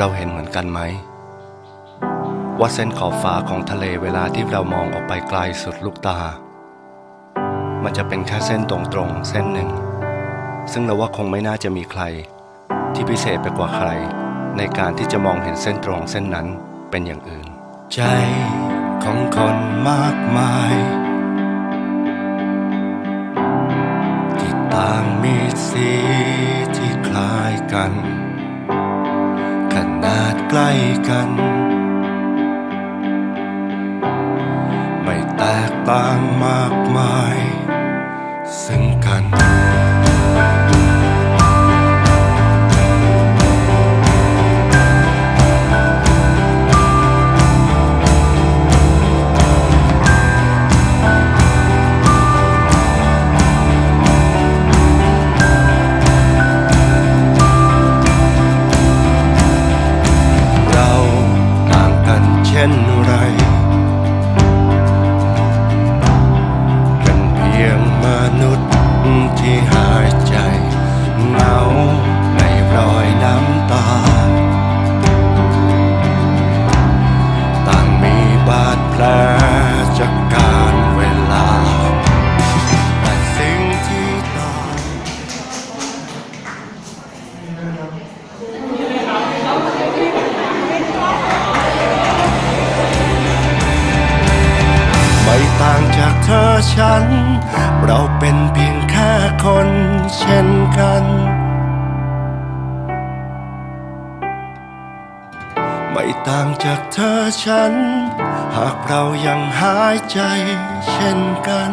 เราเห็นเหมือนกันไหม ว่าเส้นขอบฟ้าของทะเลเวลาที่เรามองออกไปไกลสุดลูกตา มันจะเป็นแค่เส้นตรงๆเส้นหนึ่ง ซึ่งเราว่าคงไม่น่าจะมีใคร ที่พิเศษไปกว่าใคร ในการที่จะมองเห็นเส้นตรงเส้นนั้นเป็นอย่างอื่น ใจของคนมากมายที่ต่างมีสีที่คล้ายกัน ใกล้กัน ไม่แตกต่างมากมายซึ่งกัน เช่นไร เป็นเพียงมนุษย์ที่หายใจเหงา ฉัน เราเป็นเพียงแค่คนเช่นกัน ไม่ต่างจากเธอฉัน หากเรายังหายใจเช่นกัน